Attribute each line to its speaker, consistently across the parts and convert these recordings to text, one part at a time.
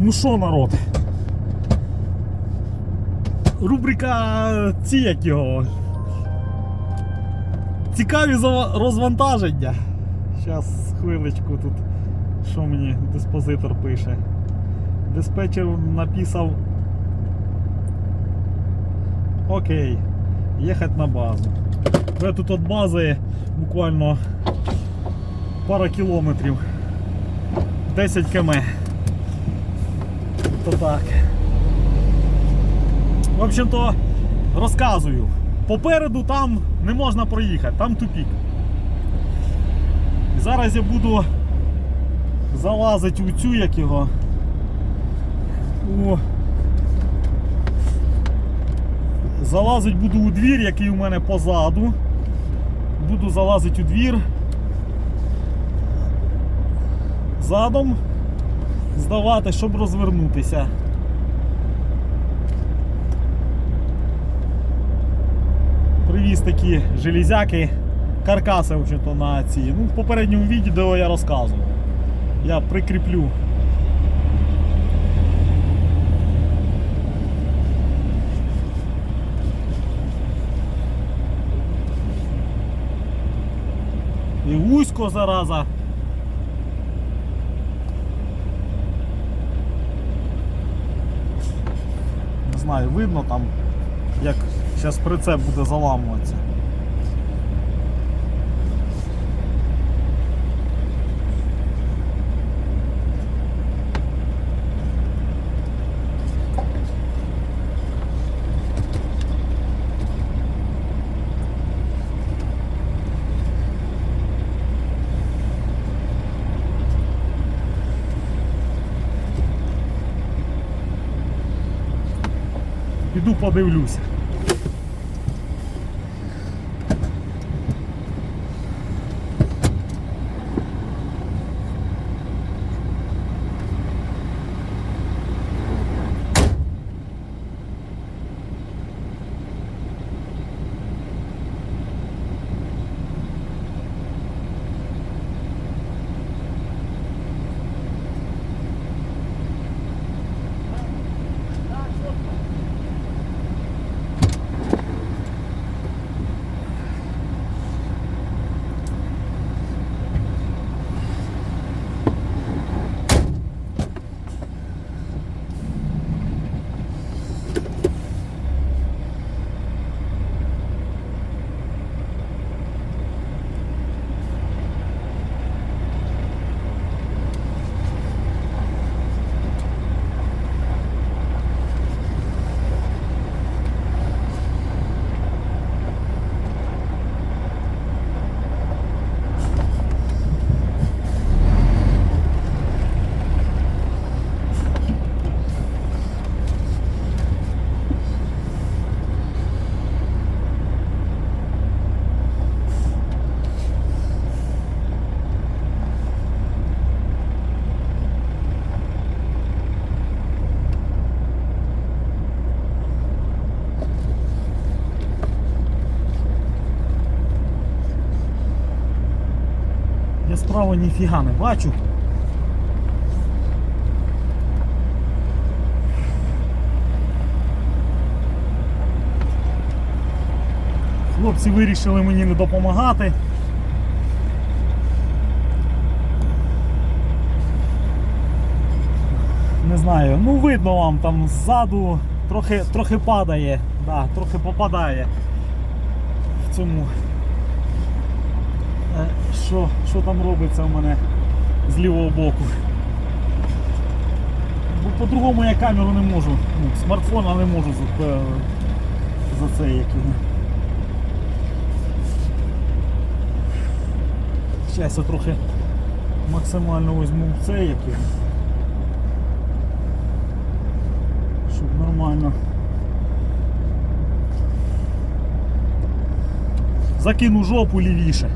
Speaker 1: Ну що, народ? Рубрика ці як його. Цікаві розвантаження. Зараз хвилечку тут. Що мені диспозитор пише? Диспетчер написав. Окей, їхати на базу. Я тут від бази буквально пара кілометрів. 10 км. То так. В общем-то, розказую. Попереду там не можна проїхати, там тупік. Зараз я буду залазити у цю як його. У... Залазить буду у двір, який у мене позаду. Буду залазити у двір. Задом здавати, щоб розвернутися. Привіз такі железяки, каркаси взагалі, на ці. Ну, в попередньому відео я розказував. Я прикріплю. І вузько зараза. Знаю, видно там, як зараз прицеп буде заламуватися. Піду подивлюся. Я справа ніфіга не бачу. Хлопці вирішили мені не допомагати. Не знаю, ну видно вам там ззаду трохи, трохи падає, да, трохи попадає в цьому. Що, що там робиться у мене з лівого боку? Бо по-другому я камеру не можу, ну, смартфона не можу за, е, за це як. Зараз я трохи максимально візьму це як його. Щоб нормально. Закину жопу лівіше.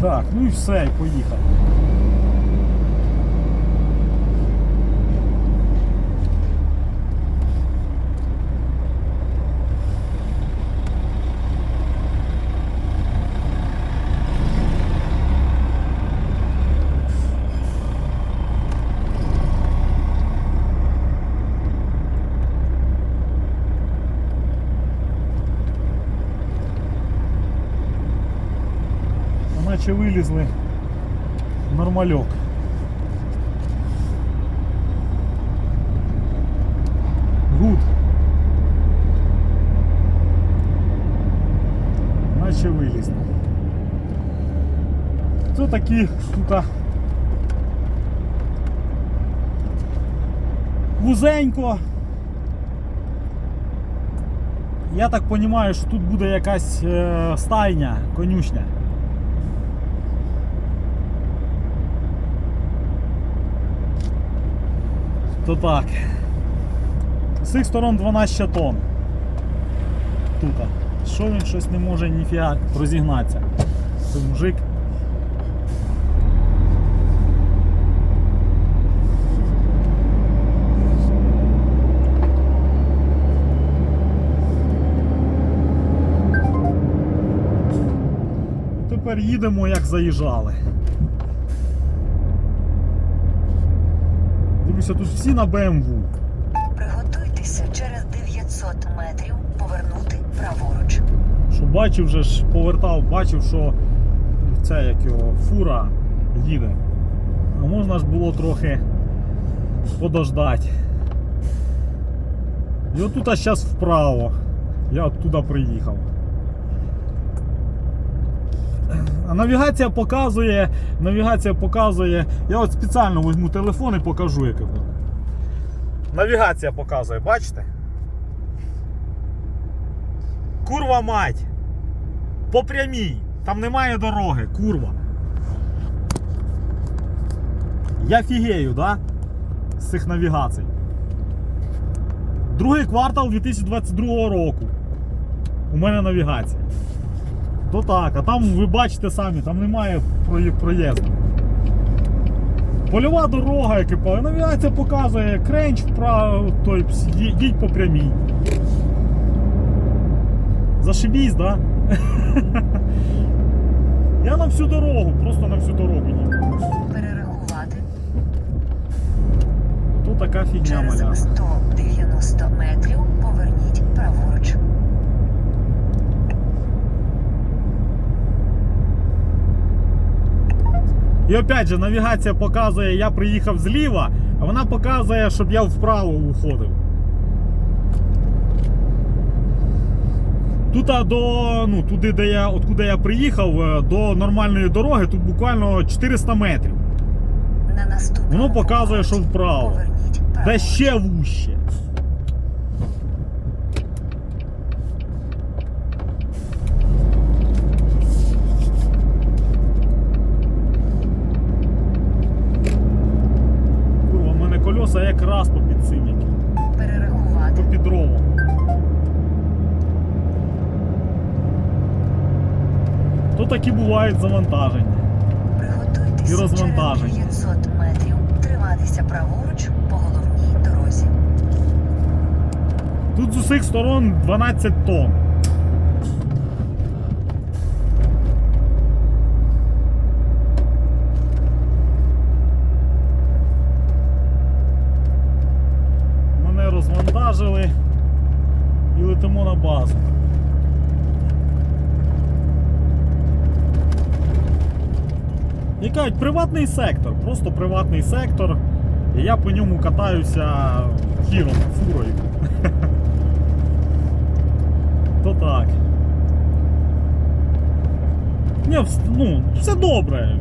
Speaker 1: Так, ну і все, і поїхав. Наче вилізли. Нормальок. Гуд. Наче вилізли. Це такі тут вузенько. Я так розумію, що тут буде якась е, стайня, конюшня. То так. З цих сторон 12 тонн. Тут. Що він щось не може ніфіга розігнатися? Цей мужик. Тепер їдемо, як заїжджали. Дивлюся, тут всі на БМВ.
Speaker 2: Приготуйтеся через 900 метрів повернути праворуч.
Speaker 1: Що бачив вже ж, повертав, бачив, що ця як його фура їде. А можна ж було трохи подождати. І отут а зараз вправо. Я оттуда приїхав. А навігація показує, навігація показує. Я от спеціально візьму телефон і покажу, яке воно. Навігація показує, бачите? Курва мать! По прямій. Там немає дороги, курва. Я фігею, да? З цих навігацій. Другий квартал 2022 року. У мене навігація. То так, а там ви бачите самі, там немає проїзду. Польова дорога, по- навігація показує кренч вправо, той їдь по прямій. Зашибісь, да? Я на всю дорогу, просто на всю дорогу їду.
Speaker 2: Перерахувати
Speaker 1: Тут така фігня маляна.
Speaker 2: 190 метрів поверніть праворуч.
Speaker 1: І опять же, навігація показує, я приїхав зліва, а вона показує, щоб я вправо уходив. Тут до, ну, туди, де я, откуда я приїхав, е, до нормальної дороги, тут буквально 400 метрів.
Speaker 2: На
Speaker 1: Воно показує, що вправо. Де ще вуще. Курва, в мене якраз по під яким,
Speaker 2: Перерахувати
Speaker 1: по під ровом. То такі бувають завантаження.
Speaker 2: приготуйтеся
Speaker 1: І розвантаження.
Speaker 2: через 900 метрів триматися праворуч по головній дорозі.
Speaker 1: Тут з усіх сторон 12 тонн. Мене розвантажили і летимо на базу. І кажуть, приватний сектор, просто приватний сектор. І я по ньому катаюся хіром, фурою. То так. Ні, ну, все добре.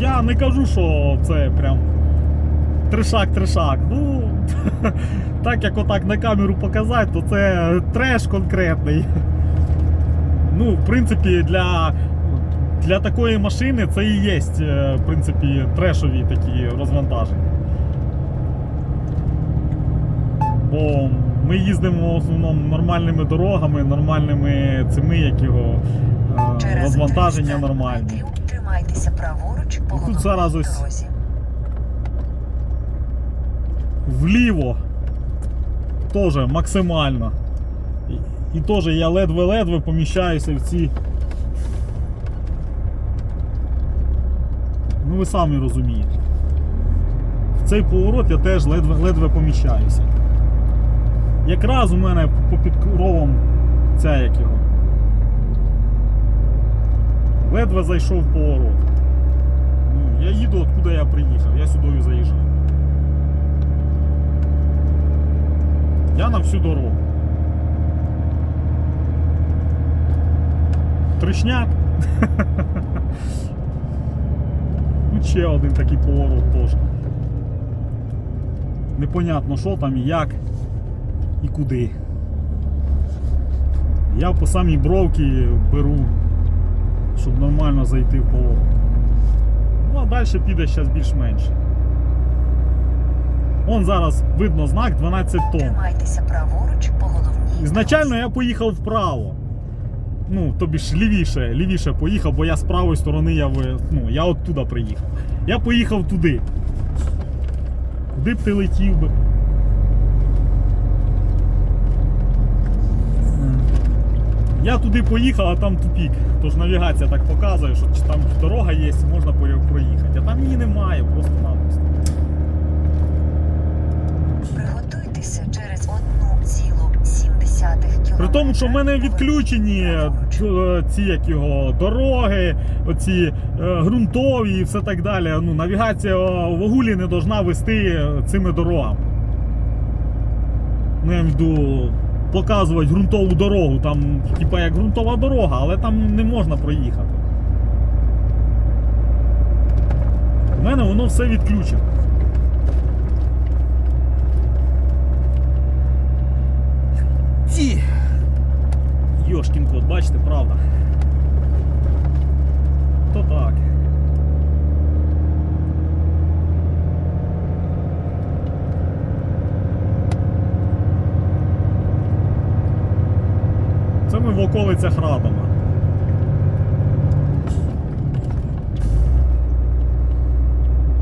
Speaker 1: Я не кажу, що це прям трешак-трешак. Ну, так як отак на камеру показати, то це треш конкретний. Ну, в принципі, для, для такої машини це і є, е, в принципі, трешові такі розвантаження. Бо ми їздимо в основному нормальними дорогами, нормальними цими, як його е, розвантаження
Speaker 2: 300
Speaker 1: нормальні.
Speaker 2: тримайтеся праворуч по
Speaker 1: тут зараз ось- Вліво теж максимально. І, і теж я ледве-ледве поміщаюся в ці. Ви самі розумієте. В цей поворот я теж ледве, ледве поміщаюся. Якраз у мене по під кровом ця як його. Ледве зайшов в поворот. Ну, я їду, откуда я приїхав, я сюди заїжджаю. Я на всю дорогу. Тришняк. Ще один такий поворот теж. Непонятно, що там і як і куди. Я по самій бровці беру, щоб нормально зайти в поворот. Ну а далі піде зараз більш-менш. Вон зараз видно знак 12 тонн.
Speaker 2: Тримайтеся праворуч по головній.
Speaker 1: Ізначально я поїхав вправо. Ну, тобі ж лівіше, лівіше поїхав, бо я з правої сторони я, ну, я оттуда приїхав. Я поїхав туди. Куди б ти летів би? Я туди поїхав, а там тупік. Тож навігація так показує, що там дорога є, можна проїхати. А там її немає, просто-напросто.
Speaker 2: Приготуйтеся через 1,7 км.
Speaker 1: При тому, що в мене відключені е, ці як його дороги, оці е, ґрунтові і все так далі. Ну, навігація в Огулі не должна вести цими дорогами. Ну, я йду показувати ґрунтову дорогу. Там, типа як ґрунтова дорога, але там не можна проїхати. У мене воно все відключено. Йошкін кот, бачите, правда. То так. Це ми в околицях Радома.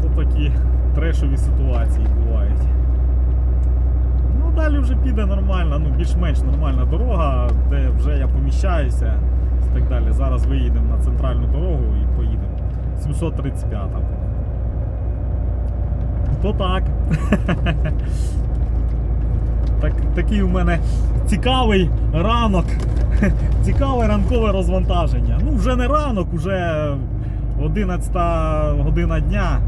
Speaker 1: То такі трешові ситуації далі вже піде нормальна, ну більш-менш нормальна дорога, де вже я поміщаюся і так далі. Зараз виїдемо на центральну дорогу і поїдемо. 735 То так. так. Такий у мене цікавий ранок. Цікаве ранкове розвантаження. Ну, вже не ранок, вже 11 година дня.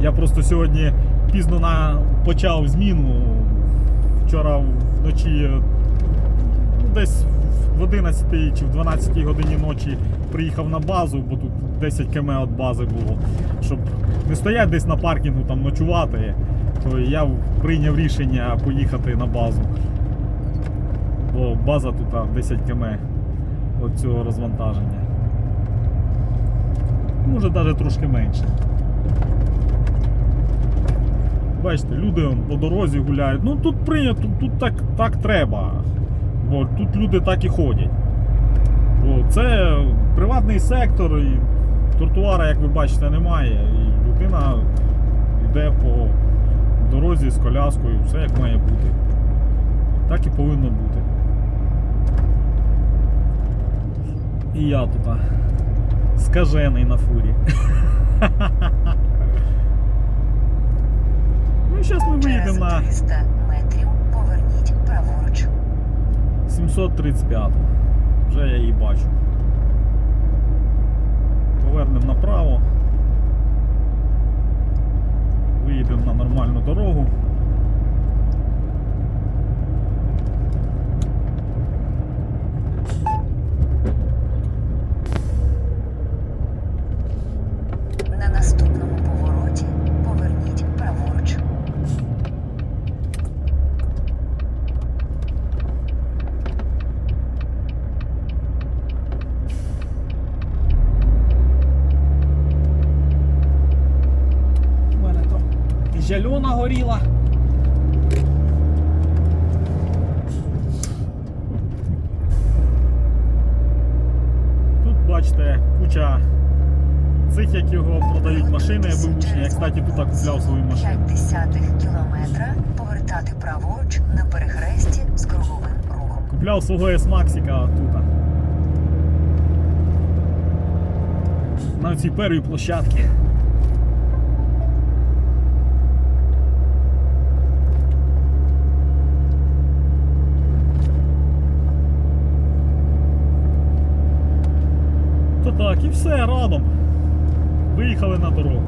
Speaker 1: Я просто сьогодні пізно на, почав зміну. Вчора вночі ну, десь в 11 чи в 12 годині ночі приїхав на базу, бо тут 10 км від бази було. Щоб не стояти десь на паркінгу там ночувати, то я прийняв рішення поїхати на базу. Бо база тут 10 км від цього розвантаження. Може навіть трошки менше. Бачите, люди по дорозі гуляють. Ну тут прийнято, тут так, так треба. Бо тут люди так і ходять. Бо це приватний сектор, і тротуара, як ви бачите, немає. І людина йде по дорозі з коляскою, все як має бути. Так і повинно бути. І я тут скажений на фурі. Зараз ми виїдемо на
Speaker 2: 300 метрів поверніть праворуч.
Speaker 1: 735. Вже я її бачу. Повернемо направо. Виїдемо на нормальну дорогу.
Speaker 2: На наступному повороті поверніть праворуч.
Speaker 1: У мене там і зелена горіла. Тут бачите куча цих, як його продають машини бушні. Я, кстати, тут купляв свою машину.
Speaker 2: 0,5 кілометра повертати праворуч на перехресті з круговим рухом.
Speaker 1: Купляв свого S-Maxика тут. На цій першій площадці. І все радом. Виїхали на дорогу.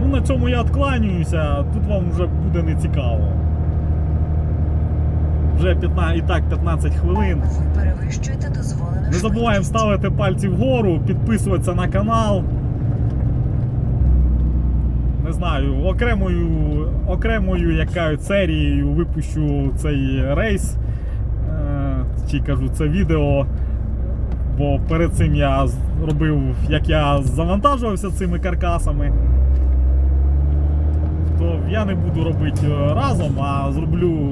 Speaker 1: Ну на цьому я відкланююся, тут вам вже буде не цікаво. Вже 15, і так 15 хвилин.
Speaker 2: Ви перевищуєте дозволену
Speaker 1: Не забуваємо ставити пальці вгору, підписуватися на канал. Не знаю, окремою, окремою як кажуть, серією випущу цей рейс. Е, Чи кажу, це відео. Бо перед цим я робив, як я завантажувався цими каркасами. То я не буду робити е, разом, а зроблю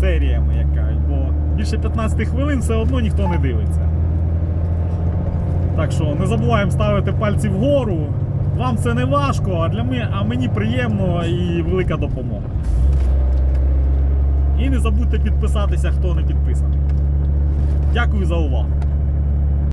Speaker 1: серіями, як кажуть, бо більше 15 хвилин все одно ніхто не дивиться. Так що не забуваємо ставити пальці вгору. Вам це не важко, а для мене, а мені приємно і велика допомога. І не забудьте підписатися, хто не підписаний. Дякую за увагу.